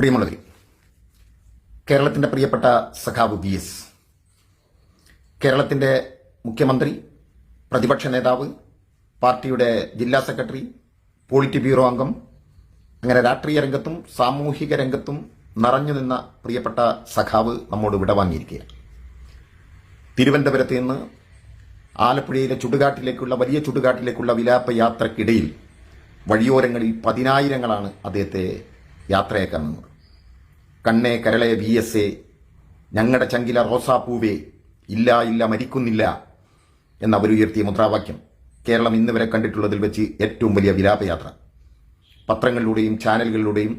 പ്രിയമുള്ളവരെ കേരളത്തിന്റെ പ്രിയപ്പെട്ട സഖാവ് വി എസ് കേരളത്തിന്റെ മുഖ്യമന്ത്രി പ്രതിപക്ഷ നേതാവ് പാർട്ടിയുടെ ജില്ലാ സെക്രട്ടറി പോളിറ്റ് ബ്യൂറോ അംഗം അങ്ങനെ രാഷ്ട്രീയ രംഗത്തും സാമൂഹിക രംഗത്തും നിറഞ്ഞു നിന്ന പ്രിയപ്പെട്ട സഖാവ് നമ്മോട് വിടവാങ്ങിയിരിക്കുകയാണ് തിരുവനന്തപുരത്ത് നിന്ന് ആലപ്പുഴയിലെ ചുടുകാട്ടിലേക്കുള്ള വലിയ ചുടുകാട്ടിലേക്കുള്ള വിലാപ യാത്രക്കിടയിൽ വഴിയോരങ്ങളിൽ പതിനായിരങ്ങളാണ് അദ്ദേഹത്തെ യാത്രയാക്കാൻ നിന്നത് കണ്ണേ കരളെ വി എസ് എ ഞങ്ങളുടെ ചങ്കില റോസാപ്പൂവേ ഇല്ല ഇല്ല മരിക്കുന്നില്ല എന്നവരുയർത്തിയ മുദ്രാവാക്യം കേരളം ഇന്ന് വരെ കണ്ടിട്ടുള്ളതിൽ വെച്ച് ഏറ്റവും വലിയ വിലാപയാത്ര. പത്രങ്ങളിലൂടെയും ചാനലുകളിലൂടെയും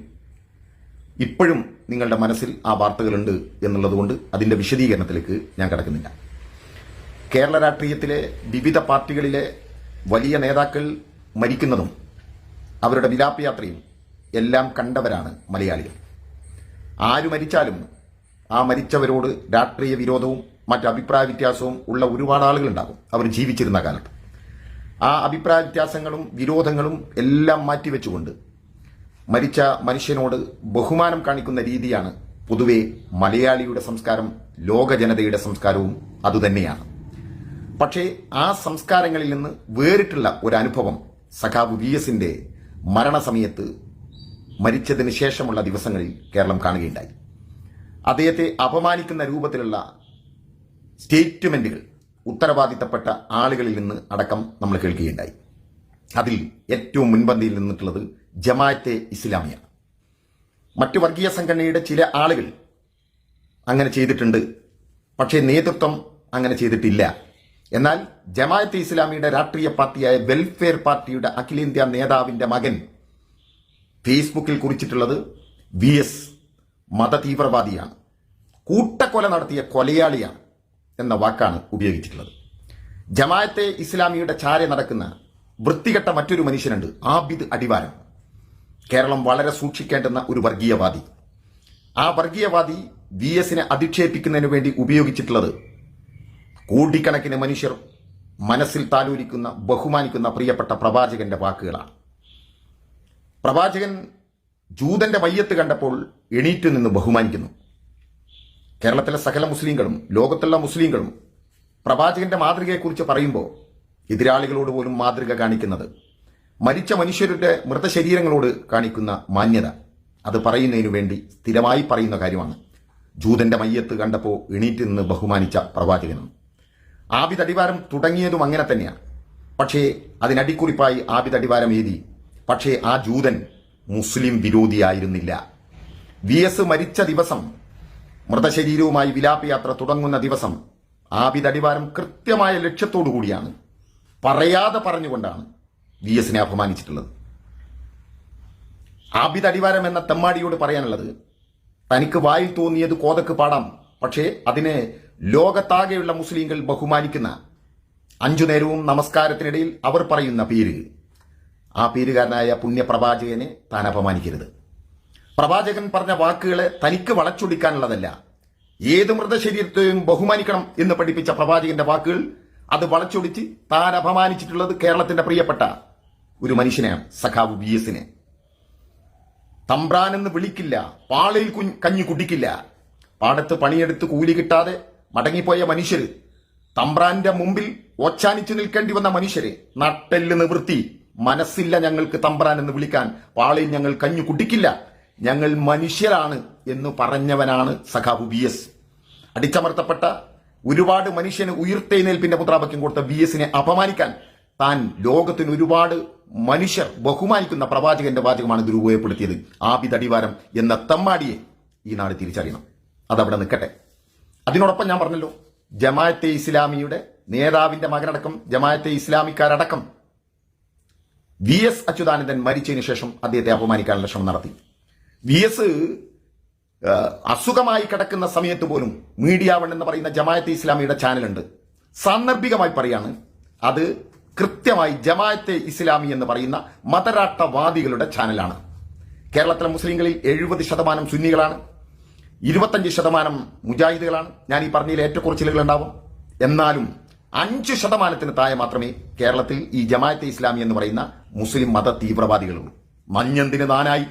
ഇപ്പോഴും നിങ്ങളുടെ മനസ്സിൽ ആ വാർത്തകളുണ്ട് എന്നുള്ളതുകൊണ്ട് അതിന്റെ വിശദീകരണത്തിലേക്ക് ഞാൻ കടക്കുന്നില്ല. കേരള രാഷ്ട്രീയത്തിലെ വിവിധ പാർട്ടികളിലെ വലിയ നേതാക്കൾ മരിക്കുന്നതും അവരുടെ വിലാപയാത്രയും എല്ലാം കണ്ടവരാണ് മലയാളികൾ. ആര് മരിച്ചാലും ആ മരിച്ചവരോട് രാഷ്ട്രീയ വിരോധവും മറ്റ് അഭിപ്രായ വ്യത്യാസവും ഉള്ള ഒരുപാട് ആളുകളുണ്ടാകും. അവർ ജീവിച്ചിരുന്ന കാലത്ത്. ആ അഭിപ്രായ വ്യത്യാസങ്ങളും വിരോധങ്ങളും എല്ലാം മാറ്റിവെച്ചുകൊണ്ട് മരിച്ച മനുഷ്യനോട് ബഹുമാനം കാണിക്കുന്ന രീതിയാണ് പൊതുവെ മലയാളിയുടെ സംസ്കാരം ലോക ജനതയുടെ സംസ്കാരവും അതുതന്നെയാണ്. പക്ഷേ ആ സംസ്കാരങ്ങളിൽ നിന്ന് വേറിട്ടുള്ള ഒരു അനുഭവം സഖാബ് വി എസിന്റെ മരണസമയത്ത് മരിച്ചതിന് ശേഷമുള്ള ദിവസങ്ങളിൽ കേരളം കാണുകയുണ്ടായി. അദ്ദേഹത്തെ അപമാനിക്കുന്ന രൂപത്തിലുള്ള സ്റ്റേറ്റ്മെന്റുകൾ ഉത്തരവാദിത്തപ്പെട്ട ആളുകളിൽ നിന്ന് അടക്കം നമ്മൾ കേൾക്കുകയുണ്ടായി. അതിൽ ഏറ്റവും മുൻപന്തിയിൽ നിന്നിട്ടുള്ളത് ജമാഅത്തെ ഇസ്ലാമിയ. മറ്റു വർഗീയ സംഘടനയുടെ ചില ആളുകൾ അങ്ങനെ ചെയ്തിട്ടുണ്ട്. പക്ഷേ നേതൃത്വം അങ്ങനെ ചെയ്തിട്ടില്ല. എന്നാൽ ജമാഅത്തെ ഇസ്ലാമിയുടെ രാഷ്ട്രീയ പാർട്ടിയായ വെൽഫെയർ പാർട്ടിയുടെ അഖിലേന്ത്യാ നേതാവിന്റെ മകൻ ഫേസ്ബുക്കിൽ കുറിച്ചിട്ടുള്ളത് വി എസ് മതതീവ്രവാദിയാണ്. കൂട്ടക്കൊല നടത്തിയ കൊലയാളിയാണ് എന്ന വാക്കാണ് ഉപയോഗിച്ചിട്ടുള്ളത്. ജമായത്തെ ഇസ്ലാമിയുടെ ചാരെ നടക്കുന്ന വൃത്തികെട്ട മറ്റൊരു മനുഷ്യനുണ്ട് ആബിദ് അടിവാരം. കേരളം വളരെ സൂക്ഷിക്കേണ്ടുന്ന ഒരു വർഗീയവാദി. ആ വർഗീയവാദി വി എസിനെ അധിക്ഷേപിക്കുന്നതിന് വേണ്ടി ഉപയോഗിച്ചിട്ടുള്ളത് കോടിക്കണക്കിന് മനുഷ്യർ മനസ്സിൽ താലൂരിക്കുന്ന ബഹുമാനിക്കുന്ന പ്രിയപ്പെട്ട പ്രവാചകന്റെ വാക്കുകളാണ്. പ്രവാചകൻ ജൂതന്റെ മയ്യത്ത് കണ്ടപ്പോൾ എണീറ്റ് നിന്ന് ബഹുമാനിക്കുന്നു. കേരളത്തിലെ സകല മുസ്ലിങ്ങളും ലോകത്തുള്ള മുസ്ലിങ്ങളും പ്രവാചകന്റെ മാതൃകയെക്കുറിച്ച് പറയുമ്പോൾ എതിരാളികളോട് പോലും മാതൃക കാണിക്കുന്നത് മരിച്ച മനുഷ്യരുടെ മൃതശരീരങ്ങളോട് കാണിക്കുന്ന മാന്യത അത് പറയുന്നതിനു വേണ്ടി സ്ഥിരമായി പറയുന്ന കാര്യമാണ്. ജൂതന്റെ മയ്യത്ത് കണ്ടപ്പോൾ എണീറ്റ് നിന്ന് ബഹുമാനിച്ച പ്രവാചകനും. ആബിദ് അടിവാരം തുടങ്ങിയതും അങ്ങനെ തന്നെയാണ് പക്ഷേ അതിനടിക്കുറിപ്പായി ആബിദ് അടിവാരം എഴുതി പക്ഷേ ആ ജൂതൻ മുസ്ലിം വിരോധിയായിരുന്നില്ല. വി എസ് മരിച്ച ദിവസം മൃതശരീരവുമായി വിലാപയാത്ര തുടങ്ങുന്ന ദിവസം ആബിദ് അടിവാരം കൃത്യമായ ലക്ഷ്യത്തോടു കൂടിയാണ്. പറയാതെ പറഞ്ഞുകൊണ്ടാണ് വി എസിനെ അപമാനിച്ചിട്ടുള്ളത്. ആബിദ് എന്ന തെമ്മാടിയോട് പറയാനുള്ളത് തനിക്ക് വായിൽ തോന്നിയത് കോതക്ക് പാടാം പക്ഷേ അതിനെ ലോകത്താകെയുള്ള മുസ്ലിങ്ങൾ ബഹുമാനിക്കുന്ന അഞ്ചു നേരവും നമസ്കാരത്തിനിടയിൽ അവർ പറയുന്ന പേര് ആ പേരുകാരനായ പുണ്യപ്രവാചകനെ താൻ അപമാനിക്കരുത്. പ്രവാചകൻ പറഞ്ഞ വാക്കുകളെ തനിക്ക് വളച്ചൊടിക്കാനുള്ളതല്ല. ഏത് മൃതശരീരത്തെയും ബഹുമാനിക്കണം എന്ന് പഠിപ്പിച്ച പ്രവാചകന്റെ വാക്കുകൾ അത് വളച്ചൊടിച്ച് താൻ അപമാനിച്ചിട്ടുള്ളത് കേരളത്തിന്റെ പ്രിയപ്പെട്ട ഒരു മനുഷ്യനെയാണ് സഖാവ് വി എസിനെ. തമ്പ്രാനെന്ന് വിളിക്കില്ല പാളയിൽ കുഞ്ഞ് കഞ്ഞി കുടിക്കില്ല. പാടത്ത് പണിയെടുത്ത് കൂലി കിട്ടാതെ മടങ്ങിപ്പോയ മനുഷ്യര് തമ്പ്രാന്റെ മുമ്പിൽ ഒച്ചാനിച്ചു നിൽക്കേണ്ടി വന്ന മനുഷ്യരെ നട്ടെല്ല് നിവൃത്തി മനസ്സില്ല ഞങ്ങൾക്ക് തമ്പ്രാൻ എന്ന് വിളിക്കാൻ. പാളയിൽ ഞങ്ങൾ കഞ്ഞു കുടിക്കില്ല. ഞങ്ങൾ മനുഷ്യരാണ് എന്ന് പറഞ്ഞവനാണ് സഖാബു ബി എസ്. അടിച്ചമർത്തപ്പെട്ട ഒരുപാട് മനുഷ്യന് ഉയർത്തെഴുന്നേൽപ്പിന്റെ മുദ്രാവാക്യം കൊടുത്ത ബി എസിനെ അപമാനിക്കാൻ താൻ ലോകത്തിന് ഒരുപാട് മനുഷ്യർ ബഹുമാനിക്കുന്ന പ്രവാചകന്റെ വാചകമാണ് ദുരുപയോഗപ്പെടുത്തിയത്. ആബിദ് അടിവാരം എന്ന തമ്മാടിയെ ഈ നാട് തിരിച്ചറിയണം. അതവിടെ നിൽക്കട്ടെ. അതിനോടൊപ്പം ഞാൻ പറഞ്ഞല്ലോ ജമാഅത്തെ ഇസ്ലാമിയുടെ നേതാവിന്റെ മകനടക്കം ജമാഅത്തെ ഇസ്ലാമിക്കാരടക്കം വി എസ് അച്യുതാനന്ദൻ മരിച്ചതിന് ശേഷം അദ്ദേഹത്തെ അപമാനിക്കാനുള്ള ശ്രമം നടത്തി. വി എസ് അസുഖമായി കിടക്കുന്ന സമയത്ത് പോലും മീഡിയ വൺ എന്ന് പറയുന്ന ജമാഅത്തെ ഇസ്ലാമിയുടെ ചാനലുണ്ട്. സാന്ദർഭികമായി പറയാണ് അത് കൃത്യമായി ജമായത്തെ ഇസ്ലാമി എന്ന് പറയുന്ന മതരാട്ടവാദികളുടെ ചാനലാണ്. കേരളത്തിലെ മുസ്ലിങ്ങളിൽ എഴുപത് ശതമാനം സുന്നികളാണ് ഇരുപത്തഞ്ച് ശതമാനം മുജാഹിദുകളാണ്. ഞാൻ ഈ പറഞ്ഞതിൽ ഏറ്റക്കുറച്ചിലുകൾ ഉണ്ടാവും. എന്നാലും അഞ്ച് ശതമാനത്തിന് താഴെ മാത്രമേ കേരളത്തിൽ ഈ ജമായത്തെ ഇസ്ലാമി എന്ന് പറയുന്ന മുസ്ലിം മത തീവ്രവാദികളും മഞ്ഞന്തിന് നാനായി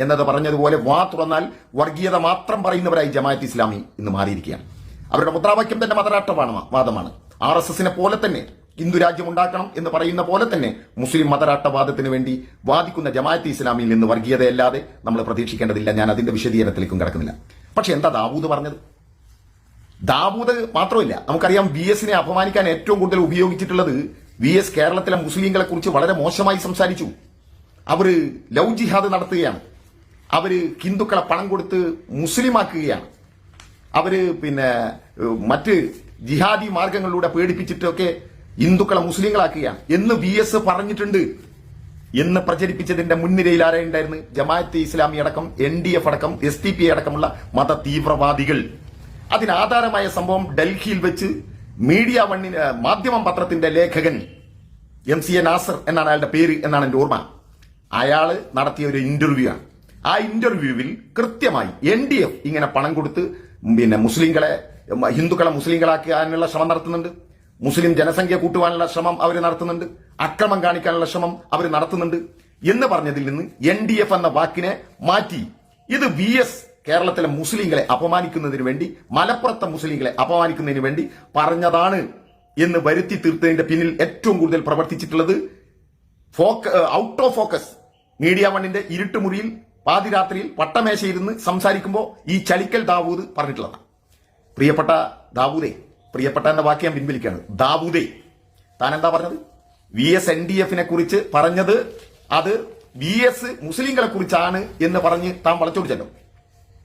എന്നത് പറഞ്ഞതുപോലെ വാ തുറന്നാൽ വർഗീയത മാത്രം പറയുന്നവരായി ജമാഅത്ത് ഇസ്ലാമി ഇന്ന് മാറിയിരിക്കുകയാണ്. അവരുടെ മുദ്രാവാക്യം തന്നെ മതരാഷ്ട്രമാണ് വാദമാണ്. ആർ എസ് എസിനെ പോലെ തന്നെ ഹിന്ദു രാജ്യം ഉണ്ടാക്കണം എന്ന് പറയുന്ന പോലെ തന്നെ മുസ്ലിം മതരാഷ്ട്രവാദത്തിന് വേണ്ടി വാദിക്കുന്ന ജമാഅത്ത് ഇസ്ലാമിയിൽ നിന്ന് വർഗീയതയല്ലാതെ നമ്മൾ പ്രതീക്ഷിക്കേണ്ടതില്ല. ഞാൻ അതിന്റെ വിശദീകരണത്തിലേക്കും കിടക്കുന്നില്ല. പക്ഷെ എന്താ ദാവൂദ് പറഞ്ഞത്? ദാവൂദ് മാത്രമല്ല നമുക്കറിയാം ബി എസിനെ അപമാനിക്കാൻ ഏറ്റവും കൂടുതൽ ഉപയോഗിച്ചിട്ടുള്ളത് വി എസ് കേരളത്തിലെ മുസ്ലിങ്ങളെ കുറിച്ച് വളരെ മോശമായി സംസാരിച്ചു. അവർ ലവ് ജിഹാദ് നടത്തുകയാണ്. അവർ ഹിന്ദുക്കളെ പണം കൊടുത്ത് മുസ്ലിമാക്കുകയാണ്. അവർ പിന്നെ മറ്റ് ജിഹാദി മാർഗങ്ങളിലൂടെ പേടിപ്പിച്ചിട്ടൊക്കെ ഹിന്ദുക്കളെ മുസ്ലിങ്ങളാക്കുകയാണ്. എന്ന് വി എസ് പറഞ്ഞിട്ടുണ്ട്. എന്ന് പ്രചരിപ്പിച്ചതിന്റെ മുൻനിരയിൽ ആരായുണ്ടായിരുന്നു? ജമാഅത്തെ ഇസ്ലാമി അടക്കം എൻ ഡി എഫ് അടക്കം എസ് ടി പി അടക്കമുള്ള മത തീവ്രവാദികൾ അതിനാധാരമായ സംഭവം ഡൽഹിയിൽ വെച്ച് മീഡിയ വണ്ണിന് മാധ്യമം പത്രത്തിന്റെ ലേഖകൻ എം സി എ നാസർ എന്നാണ് അയാളുടെ പേര് എന്നാണ് എന്റെ ഓർമ്മ. അയാൾ നടത്തിയ ഒരു ഇന്റർവ്യൂ ആണ്. ആ ഇന്റർവ്യൂവിൽ കൃത്യമായി എൻ ഡി എഫ് ഇങ്ങനെ പണം കൊടുത്ത് പിന്നെ മുസ്ലിങ്ങളെ ഹിന്ദുക്കളെ മുസ്ലിങ്ങളാക്കാനുള്ള ശ്രമം നടത്തുന്നുണ്ട്. മുസ്ലിം ജനസംഖ്യ കൂട്ടുവാനുള്ള ശ്രമം അവർ നടത്തുന്നുണ്ട്. അക്രമം കാണിക്കാനുള്ള ശ്രമം അവർ നടത്തുന്നുണ്ട്. എന്ന് പറഞ്ഞതിൽ നിന്ന് എൻ ഡി എഫ് എന്ന വാക്കിനെ മാറ്റി. ഇത് വി എസ് കേരളത്തിലെ മുസ്ലിങ്ങളെ അപമാനിക്കുന്നതിന് വേണ്ടി മലപ്പുറത്തെ മുസ്ലിങ്ങളെ അപമാനിക്കുന്നതിന് വേണ്ടി പറഞ്ഞതാണ് എന്ന് വരുത്തി തീർത്തതിന്റെ പിന്നിൽ ഏറ്റവും കൂടുതൽ പ്രവർത്തിച്ചിട്ടുള്ളത് ഫോക്ക ഔട്ട് ഓഫ് ഫോക്കസ് മീഡിയ വണ്ണിന്റെ ഇരുട്ടുമുറിയിൽ പാതിരാത്രിയിൽ പട്ടമേശയിരുന്ന് സംസാരിക്കുമ്പോൾ ഈ ചലിക്കൽ ദാവൂദ് പറഞ്ഞിട്ടുള്ളതാണ്. പ്രിയപ്പെട്ട ദാവൂദേ പ്രിയപ്പെട്ട എന്ന വാക്യം ഞാൻ പിൻവലിക്കുകയാണ്. ദാവൂദേ താൻ എന്താ പറഞ്ഞത്? വി എസ് എൻ ഡി എഫിനെ കുറിച്ച് പറഞ്ഞത് അത് വി എസ് മുസ്ലിങ്ങളെ കുറിച്ചാണ് എന്ന് പറഞ്ഞ് താൻ വളച്ചോടിച്ചല്ലോ.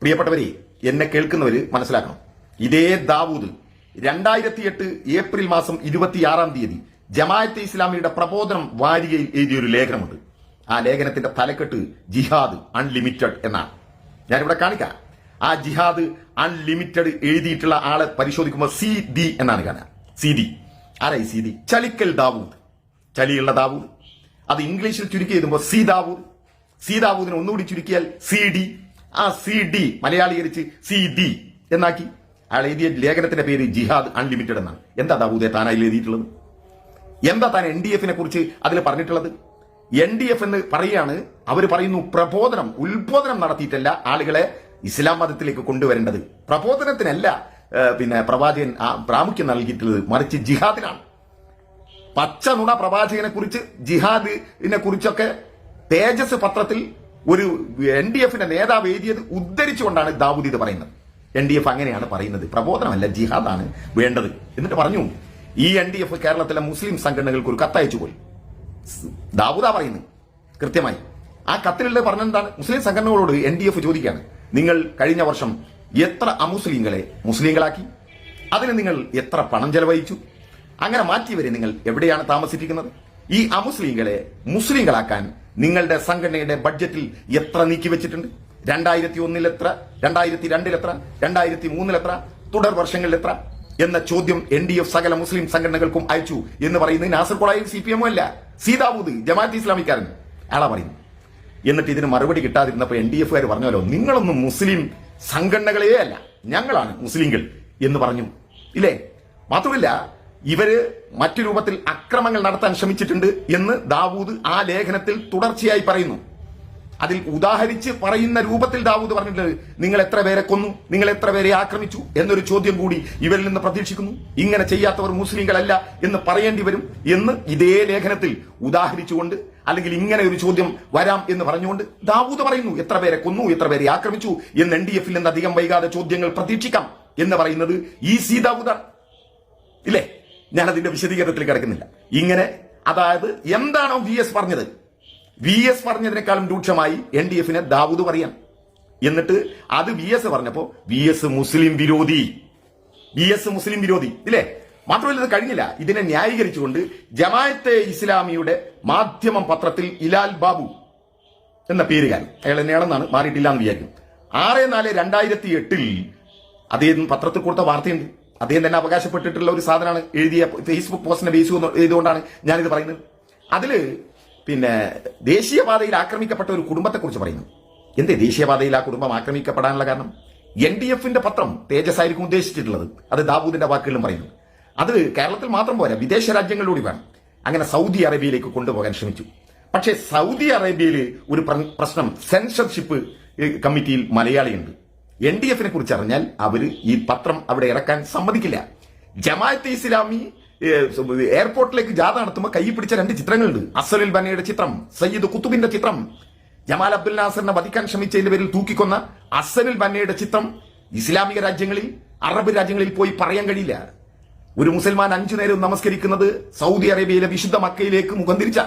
പ്രിയപ്പെട്ടവരെ എന്നെ കേൾക്കുന്നവര് മനസ്സിലാക്കണം. ഇതേ ദാവൂദ് രണ്ടായിരത്തി എട്ട് ഏപ്രിൽ മാസം ഇരുപത്തിയാറാം തീയതി ജമാഅത്തെ ഇസ്ലാമിയുടെ പ്രബോധനം വാരികയിൽ എഴുതിയൊരു ലേഖനമുണ്ട്. ആ ലേഖനത്തിന്റെ തലക്കെട്ട് ജിഹാദ് അൺലിമിറ്റഡ് എന്നാണ്. ഞാനിവിടെ കാണിക്കാം. ആ ജിഹാദ് അൺലിമിറ്റഡ് എഴുതിയിട്ടുള്ള ആളെ പരിശോധിക്കുമ്പോൾ സി ഡി എന്നാണ് കാണുക. C D. ആരായി സി ഡി? ചലിക്കൽ ദാവൂദ്. ചലിയുള്ള ദാവൂദ്. അത് ഇംഗ്ലീഷിൽ ചുരുക്കി എഴുതുമ്പോൾ സി ദാവൂദ്. സി ദാവൂദിനെ ഒന്നുകൂടി ചുരുക്കിയാൽ സി ഡി. ആ സി ഡി മലയാളീകരിച്ച് സി ഡി എന്നാക്കി. അയാൾ എഴുതിയ ലേഖനത്തിന്റെ പേര് ജിഹാദ് അൺലിമിറ്റഡ് എന്നാണ്. എന്താ ദാവൂദെ താൻ അതിൽ എഴുതിയിട്ടുള്ളത്? എന്താ താൻ എൻ ഡി എഫിനെ കുറിച്ച് അതിൽ പറഞ്ഞിട്ടുള്ളത്? എൻ ഡി എഫ് എന്ന് പറയുകയാണ് അവർ പറയുന്നു പ്രബോധനം ഉത്ബോധനം നടത്തിയിട്ടല്ല ആളുകളെ ഇസ്ലാം മതത്തിലേക്ക് കൊണ്ടുവരേണ്ടത്. പ്രബോധനത്തിനല്ല പിന്നെ പ്രവാചകൻ ആ പ്രാമുഖ്യം നൽകിയിട്ടുള്ളത് മറിച്ച് ജിഹാദിനാണ്. പച്ച നുണ പ്രവാചകനെ കുറിച്ച് ജിഹാദിനെ കുറിച്ചൊക്കെ തേജസ് പത്രത്തിൽ ഒരു എൻ ഡി എഫിന്റെ നേതാവ് എഴുതിയത് ഉദ്ധരിച്ചുകൊണ്ടാണ് ദാവൂദ് ഇത് പറയുന്നത്. എൻ ഡി എഫ് അങ്ങനെയാണ് പറയുന്നത്. പ്രബോധനമല്ല ജിഹാദാണ് വേണ്ടത്. എന്നിട്ട് പറഞ്ഞു ഈ എൻ ഡി എഫ് കേരളത്തിലെ മുസ്ലിം സംഘടനകൾക്ക് ഒരു കത്തയച്ചു പോയി. ദാവൂദ പറയുന്നു കൃത്യമായി. ആ കത്തിലുള്ള പറഞ്ഞെന്താണ് മുസ്ലിം സംഘടനകളോട് എൻ ഡി എഫ് ചോദിക്കുകയാണ്. നിങ്ങൾ കഴിഞ്ഞ വർഷം എത്ര അമുസ്ലിങ്ങളെ മുസ്ലിങ്ങളാക്കി? അതിന് നിങ്ങൾ എത്ര പണം ചെലവഴിച്ചു? അങ്ങനെ മാറ്റിയവരെ നിങ്ങൾ എവിടെയാണ് താമസിപ്പിക്കുന്നത്? ഈ അമുസ്ലിങ്ങളെ മുസ്ലിങ്ങളാക്കാൻ നിങ്ങളുടെ സംഘടനയുടെ ബഡ്ജറ്റിൽ എത്ര നീക്കി വെച്ചിട്ടുണ്ട്? രണ്ടായിരത്തി ഒന്നിൽ എത്ര? രണ്ടായിരത്തി രണ്ടിൽ എത്ര? രണ്ടായിരത്തി മൂന്നിൽ എത്ര? തുടർ വർഷങ്ങളിൽ എത്ര? എന്ന ചോദ്യം എൻ ഡി എഫ് സകല മുസ്ലിം സംഘടനകൾക്കും അയച്ചു എന്ന് പറയുന്നത് നാസർ സി പി എമ്മും അല്ല സീതാബൂദ് ജമാഅത്ത് ഇസ്ലാമിക്കാരൻ. അയാളാ പറയുന്നു എന്നിട്ട് ഇതിന് മറുപടി കിട്ടാതിരുന്നപ്പോൾ എൻ ഡി എഫുകാർ പറഞ്ഞല്ലോ നിങ്ങളൊന്നും മുസ്ലിം സംഘടനകളേ അല്ല ഞങ്ങളാണ് മുസ്ലിങ്ങൾ എന്ന് പറഞ്ഞു. ഇല്ലേ? മാത്രമല്ല ഇവർ മറ്റു രൂപത്തിൽ അക്രമങ്ങൾ നടത്താൻ ശ്രമിച്ചിട്ടുണ്ട് എന്ന് ദാവൂദ് ആ ലേഖനത്തിൽ തുടർച്ചയായി പറയുന്നു. അതിൽ ഉദാഹരിച്ച് പറയുന്ന രൂപത്തിൽ ദാവൂദ് പറഞ്ഞിട്ടുണ്ട് നിങ്ങൾ എത്ര പേരെ കൊന്നു? നിങ്ങൾ എത്ര പേരെ ആക്രമിച്ചു? എന്നൊരു ചോദ്യം കൂടി ഇവരിൽ നിന്ന് പ്രതീക്ഷിക്കുന്നു. ഇങ്ങനെ ചെയ്യാത്തവർ മുസ്ലിങ്ങളല്ല എന്ന് പറയേണ്ടി വരും എന്ന് ഇതേ ലേഖനത്തിൽ ഉദാഹരിച്ചുകൊണ്ട് അല്ലെങ്കിൽ ഇങ്ങനെ ഒരു ചോദ്യം വരാം എന്ന് പറഞ്ഞുകൊണ്ട് ദാവൂദ് പറയുന്നു എത്ര പേരെ കൊന്നു? എത്ര പേരെ ആക്രമിച്ചു? എന്ന് എൻ ഡി എഫിൽ നിന്ന് അധികം വൈകാതെ ചോദ്യങ്ങൾ പ്രതീക്ഷിക്കാം എന്ന് പറയുന്നത് ഈ സി ദാവൂദാണ്. ഇല്ലേ? ഞാൻ അതിന്റെ വിശദീകരണത്തിൽ കിടക്കുന്നില്ല. ഇങ്ങനെ അതായത് എന്താണോ വി എസ് പറഞ്ഞത്? വി എസ് പറഞ്ഞതിനേക്കാളും രൂക്ഷമായി എൻ ഡി എഫിനെ ദാവൂദ് പറയാം എന്നിട്ട് അത് വി എസ് പറഞ്ഞപ്പോ വി എസ് മുസ്ലിം വിരോധി. വി എസ് മുസ്ലിം വിരോധി ഇല്ലേ? മാത്രമല്ല ഇത് കഴിഞ്ഞില്ല. ഇതിനെ ന്യായീകരിച്ചുകൊണ്ട് ജമായത്തെ ഇസ്ലാമിയുടെ മാധ്യമം പത്രത്തിൽ ഇലാൽ ബാബു എന്ന പേരുകാരൻ അയാൾ തന്നെയാണെന്നാണ് മാറിയിട്ടില്ല എന്ന് വിചാരിക്കും ആറ് നാല് രണ്ടായിരത്തി എട്ടിൽ അദ്ദേഹം പത്രത്തിൽ കൊടുത്ത വാർത്തയുണ്ട്. അദ്ദേഹം തന്നെ അവകാശപ്പെട്ടിട്ടുള്ള ഒരു സാധനമാണ് എഴുതിയ ഫേസ്ബുക്ക് പോസ്റ്റിനെ ബേസ് ചെയ്തുകൊണ്ടാണ് ഞാനിത് പറയുന്നത്. അതിൽ പിന്നെ ദേശീയപാതയിൽ ആക്രമിക്കപ്പെട്ട ഒരു കുടുംബത്തെക്കുറിച്ച് പറയുന്നു. എന്തേ ദേശീയപാതയിൽ ആ കുടുംബം ആക്രമിക്കപ്പെടാനുള്ള കാരണം? എൻ ഡി എഫിന്റെ പത്രം തേജസ് ആയിരിക്കും ഉദ്ദേശിച്ചിട്ടുള്ളത്. അത് ദാബൂദിന്റെ വാക്കുകളിലും പറയുന്നു. അത് കേരളത്തിൽ മാത്രം പോരാ വിദേശ രാജ്യങ്ങളിലൂടെ വേണം. അങ്ങനെ സൗദി അറേബ്യയിലേക്ക് കൊണ്ടുപോകാൻ ശ്രമിച്ചു. പക്ഷേ സൗദി അറേബ്യയിൽ ഒരു പ്രശ്നം സെൻസർഷിപ്പ് കമ്മിറ്റിയിൽ മലയാളിയുണ്ട്. എൻ ഡി എഫിനെ കുറിച്ച് അറിഞ്ഞാൽ അവർ ഈ പത്രം അവിടെ ഇറക്കാൻ സമ്മതിക്കില്ല. ജമാഅത്തെ ഇസ്ലാമി എയർപോർട്ടിലേക്ക് ജാഥ നടത്തുമ്പോൾ കൈ പിടിച്ച രണ്ട് ചിത്രങ്ങളുണ്ട്. അസലുൽ ബനയുടെ ചിത്രം സയ്യിദ് കുത്തുബിന്റെ ചിത്രം. ജമാൽ അബ്ദുൽ നാസറിനെ വധിക്കാൻ ശ്രമിച്ചതിന്റെ പേരിൽ തൂക്കിക്കൊന്ന അസലുൽ ബന്നയുടെ ചിത്രം ഇസ്ലാമിക രാജ്യങ്ങളിൽ അറബ് രാജ്യങ്ങളിൽ പോയി പറയാൻ കഴിയില്ല. ഒരു മുസൽമാൻ അഞ്ചു നേരം നമസ്കരിക്കുന്നത് സൗദി അറേബ്യയിലെ വിശുദ്ധ മക്കയിലേക്ക് മുഖം തിരിച്ച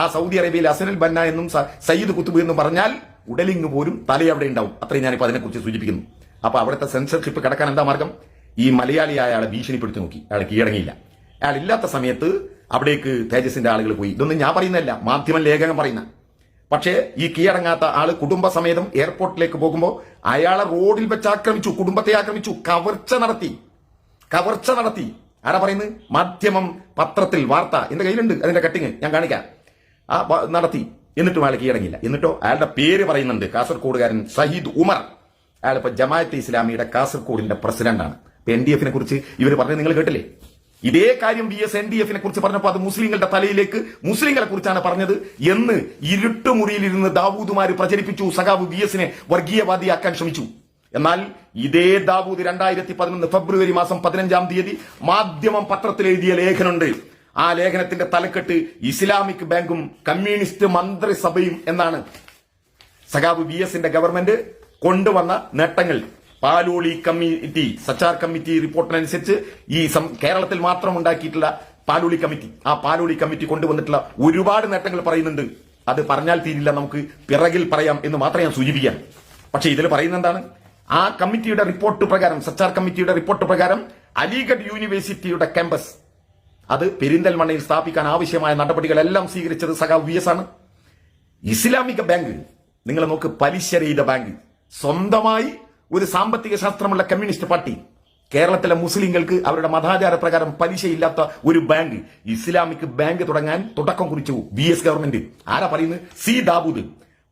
ആ സൗദി അറേബ്യയിലെ അസനുൽ ബന്ന എന്നും സയ്യിദ് കുത്തുബ് എന്നും പറഞ്ഞാൽ ഉടലിങ് പോലും തല അവിടെ ഉണ്ടാവും. അത്രയും ഞാനിപ്പോൾ അതിനെക്കുറിച്ച് സൂചിപ്പിക്കുന്നു. അപ്പൊ അവിടുത്തെ സെൻസർഷിപ്പ് കടക്കാൻ എന്താ മാർഗം? ഈ മലയാളിയായ അയാളെ ഭീഷണിപ്പെടുത്തി നോക്കി. അയാൾ കീഴടങ്ങിയില്ല. അയാൾ ഇല്ലാത്ത സമയത്ത് അവിടേക്ക് തേജസിന്റെ ആളുകൾ പോയി. ഇതൊന്നും ഞാൻ പറയുന്നതല്ല. മാധ്യമ ലേഖകൻ പറയുന്ന. പക്ഷേ ഈ കീഴടങ്ങാത്ത ആൾ കുടുംബസമേതം എയർപോർട്ടിലേക്ക് പോകുമ്പോൾ അയാളെ റോഡിൽ വെച്ച് ആക്രമിച്ചു കുടുംബത്തെ ആക്രമിച്ചു കവർച്ച നടത്തി. കവർച്ച നടത്തി. ആരാ പറയുന്നത്? മാധ്യമം പത്രത്തിൽ വാർത്ത. എന്റെ കയ്യിലുണ്ട്. അതിന്റെ കട്ടിങ് ഞാൻ കാണിക്കാം. ആ നടത്തി. എന്നിട്ടും അയാൾ കീഴടങ്ങിയില്ല. എന്നിട്ടോ അയാളുടെ പേര് പറയുന്നുണ്ട്. കാസർകോടുകാരൻ സഹീദ് ഉമർ. അയാളിപ്പോ ജമാഅത്ത് ഇസ്ലാമിയുടെ കാസർകോടിന്റെ പ്രസിഡന്റാണ്. എൻ ഡി എഫിനെ കുറിച്ച് ഇവർ പറഞ്ഞത് നിങ്ങൾ കേട്ടില്ലേ? ഇതേ കാര്യം ബി എസ് എൻ ഡി എഫിനെ കുറിച്ച് പറഞ്ഞപ്പോൾ അത് മുസ്ലിങ്ങളുടെ തലയിലേക്ക് മുസ്ലിങ്ങളെ കുറിച്ചാണ് പറഞ്ഞത് എന്ന് ഇരുട്ടുമുറിയിലിരുന്ന് ദാവൂദുമാര് പ്രചരിപ്പിച്ചു. സഖാബ് ബി എസിനെ വർഗീയവാദിയാക്കാൻ ശ്രമിച്ചു. എന്നാൽ ഇതേ ദാവൂദ് രണ്ടായിരത്തി പതിനൊന്ന് ഫെബ്രുവരി മാസം പതിനഞ്ചാം തീയതി മാധ്യമം പത്രത്തിൽ എഴുതിയ ലേഖനമുണ്ട്. ആ ലേഖനത്തിന്റെ തലക്കെട്ട് ഇസ്ലാമിക് ബാങ്കും കമ്മ്യൂണിസ്റ്റ് മന്ത്രിസഭയും എന്നാണ്. സഖാബ് വി എസിന്റെ ഗവൺമെന്റ് കൊണ്ടുവന്ന നേട്ടങ്ങൾ. പാലോളി കമ്മിറ്റി സച്ചാർ കമ്മിറ്റി റിപ്പോർട്ടിനനുസരിച്ച് ഈ കേരളത്തിൽ മാത്രം ഉണ്ടാക്കിയിട്ടുള്ള പാലോളി കമ്മിറ്റി. ആ പാലോളി കമ്മിറ്റി കൊണ്ടുവന്നിട്ടുള്ള ഒരുപാട് നേട്ടങ്ങൾ പറയുന്നുണ്ട്. അത് പറഞ്ഞാൽ തീരില്ല നമുക്ക് പിറകിൽ പറയാം എന്ന് മാത്രം ഞാൻ സൂചിപ്പിക്കാം പക്ഷെ ഇതിൽ പറയുന്ന എന്താണ്? ആ കമ്മിറ്റിയുടെ റിപ്പോർട്ട് പ്രകാരം സച്ചാർ കമ്മിറ്റിയുടെ റിപ്പോർട്ട് പ്രകാരം അലിഗഡ് യൂണിവേഴ്സിറ്റിയുടെ ക്യാമ്പസ് അത് പെരിന്തൽമണ്ണയിൽ സ്ഥാപിക്കാൻ ആവശ്യമായ നടപടികളെല്ലാം സ്വീകരിച്ചത് സഖാവ് വി എസ് ആണ്. ഇസ്ലാമിക ബാങ്ക് നിങ്ങൾ നോക്ക് പലിശരഹിത ബാങ്ക്. സ്വന്തമായി ഒരു സാമ്പത്തിക ശാസ്ത്രമുള്ള കമ്മ്യൂണിസ്റ്റ് പാർട്ടി. കേരളത്തിലെ മുസ്ലിങ്ങൾക്ക് അവരുടെ മതാചാര പ്രകാരം പലിശയില്ലാത്ത ഒരു ബാങ്ക്. ഇസ്ലാമിക് ബാങ്ക് തുടങ്ങാൻ തുടക്കം കുറിച്ചു ബി എസ് ഗവൺമെന്റ് ആരാ പറയുന്നത്? സി ദാബൂദ്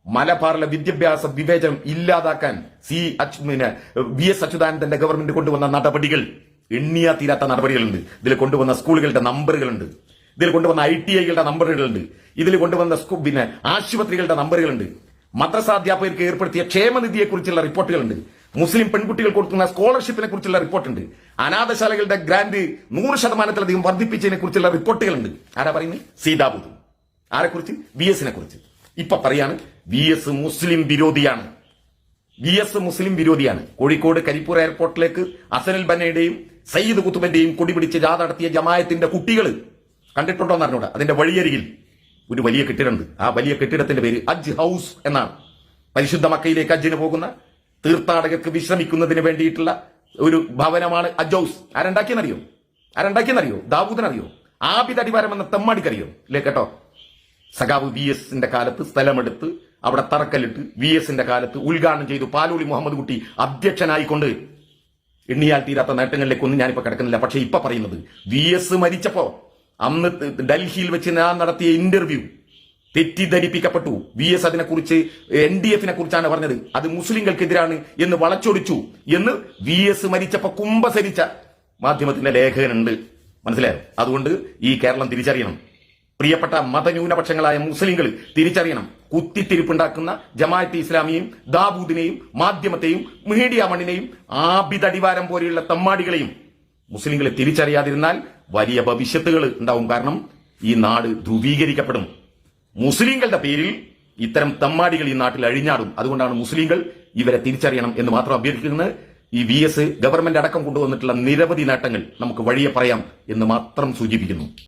മലബാറിലെ വിദ്യാഭ്യാസ വിവേചനം ഇല്ലാതാക്കാൻ സി അച്യു ബി എസ് അച്യുതാനന്ദന്റെ ഗവൺമെന്റ് കൊണ്ടുവന്ന നടപടികൾ. എണ്ണിയാ തീരാത്ത നടപടികളുണ്ട്. ഇതിൽ കൊണ്ടുവന്ന സ്കൂളുകളുടെ നമ്പറുകളുണ്ട്. ഇതിൽ കൊണ്ടുവന്ന ഐ ടി ഐകളുടെ നമ്പറുകളുണ്ട്. ഇതിൽ കൊണ്ടുവന്ന പിന്നെ ആശുപത്രികളുടെ നമ്പറുകളുണ്ട്. മദ്രസാധ്യാപകർക്ക് ഏർപ്പെടുത്തിയ ക്ഷേമനിധിയെക്കുറിച്ചുള്ള റിപ്പോർട്ടുകളുണ്ട്. മുസ്ലിം പെൺകുട്ടികൾ കൊടുക്കുന്ന സ്കോളർഷിപ്പിനെ കുറിച്ചുള്ള റിപ്പോർട്ടുണ്ട്. അനാഥശാലകളുടെ ഗ്രാന്റ് നൂറ് ശതമാനത്തിലധികം വർദ്ധിപ്പിച്ചതിനെ കുറിച്ചുള്ള റിപ്പോർട്ടുകളുണ്ട്. ആരാ പറയുന്നത് സീതാബുദ്ധു ആരെക്കുറിച്ച്? വി എസിനെ കുറിച്ച് ഇപ്പൊ പറയാണ് വി എസ് മുസ്ലിം വിരോധിയാണ്. വി എസ് മുസ്ലിം വിരോധിയാണ്. കോഴിക്കോട് കരിപ്പൂർ എയർപോർട്ടിലേക്ക് അസനൽ ബന്നയുടെയും സയ്യിദ് കുത്തുബന്റെയും കൊടിപിടിച്ച് ജാഥ നടത്തിയ ജമായത്തിന്റെ കുട്ടികൾ കണ്ടിട്ടുണ്ടോ എന്ന് അറിഞ്ഞൂടാ. അതിന്റെ വഴിയരികിൽ ഒരു വലിയ കെട്ടിടമുണ്ട്. ആ വലിയ കെട്ടിടത്തിന്റെ പേര് അജ് ഹൗസ് എന്നാണ്. പരിശുദ്ധ മക്കയിലേക്ക് അജ്ജിന് പോകുന്ന തീർത്ഥാടകർക്ക് വിശ്രമിക്കുന്നതിന് വേണ്ടിയിട്ടുള്ള ഒരു ഭവനമാണ് അജ് ഹൗസ്. ആരുണ്ടാക്കിയെന്നറിയോ? ആരുണ്ടാക്കിയെന്നറിയോ? ദാവൂദിനറിയോ? ആബിദ് അടിവാരം എന്ന തെമ്മാടിക്കറിയോ? ഇല്ലേ കേട്ടോ? സഖാവ് വി എസിന്റെ കാലത്ത് സ്ഥലമെടുത്ത് അവിടെ തറക്കല്ലിട്ട് വി എസിന്റെ കാലത്ത് ഉദ്ഘാടനം ചെയ്തു പാലൂളി മുഹമ്മദ് കുട്ടി അധ്യക്ഷനായിക്കൊണ്ട് എണ്ണിയാൽ തീരാത്ത നേട്ടങ്ങളിലേക്കൊന്നും ഞാനിപ്പോ കിടക്കുന്നില്ല. പക്ഷേ ഇപ്പൊ പറയുന്നത് വി എസ് മരിച്ചപ്പോ അന്ന് ഡൽഹിയിൽ വെച്ച് ഞാൻ നടത്തിയ ഇന്റർവ്യൂ തെറ്റിദ്ധരിപ്പിക്കപ്പെട്ടു. വി എസ് അതിനെക്കുറിച്ച് എൻ ഡി എഫിനെ കുറിച്ചാണ് പറഞ്ഞത്. അത് മുസ്ലിങ്ങൾക്കെതിരാണ് എന്ന് വളച്ചൊടിച്ചു എന്ന് വി എസ് മരിച്ചപ്പോ കുംഭസരിച്ച മാധ്യമത്തിന്റെ ലേഖകനുണ്ട്. മനസ്സിലായോ? അതുകൊണ്ട് ഈ കേരളം തിരിച്ചറിയണം. പ്രിയപ്പെട്ട മതന്യൂനപക്ഷങ്ങളായ മുസ്ലിങ്ങൾ തിരിച്ചറിയണം. കുത്തിത്തിരിപ്പുണ്ടാക്കുന്ന ജമാഅത്ത് ഇസ്ലാമിയെയും ദാബൂദിനെയും മാധ്യമത്തെയും മീഡിയ മണ്ണിനെയും ആബിതടിവാരം പോലെയുള്ള തമ്മാടികളെയും മുസ്ലിങ്ങളെ തിരിച്ചറിയാതിരുന്നാൽ വലിയ ഭവിഷ്യത്തുകൾ ഉണ്ടാവും. കാരണം ഈ നാട് ധ്രുവീകരിക്കപ്പെടും. മുസ്ലിങ്ങളുടെ പേരിൽ ഇത്തരം തമ്മാടികൾ ഈ നാട്ടിൽ അഴിഞ്ഞാടും. അതുകൊണ്ടാണ് മുസ്ലിങ്ങൾ ഇവരെ തിരിച്ചറിയണം എന്ന് മാത്രം അഭ്യർത്ഥിക്കുന്നത്. ഈ വി എസ് ഗവൺമെന്റ് അടക്കം കൊണ്ടുവന്നിട്ടുള്ള നിരവധി നേട്ടങ്ങൾ നമുക്ക് വഴിയെ പറയാം എന്ന് മാത്രം സൂചിപ്പിക്കുന്നു.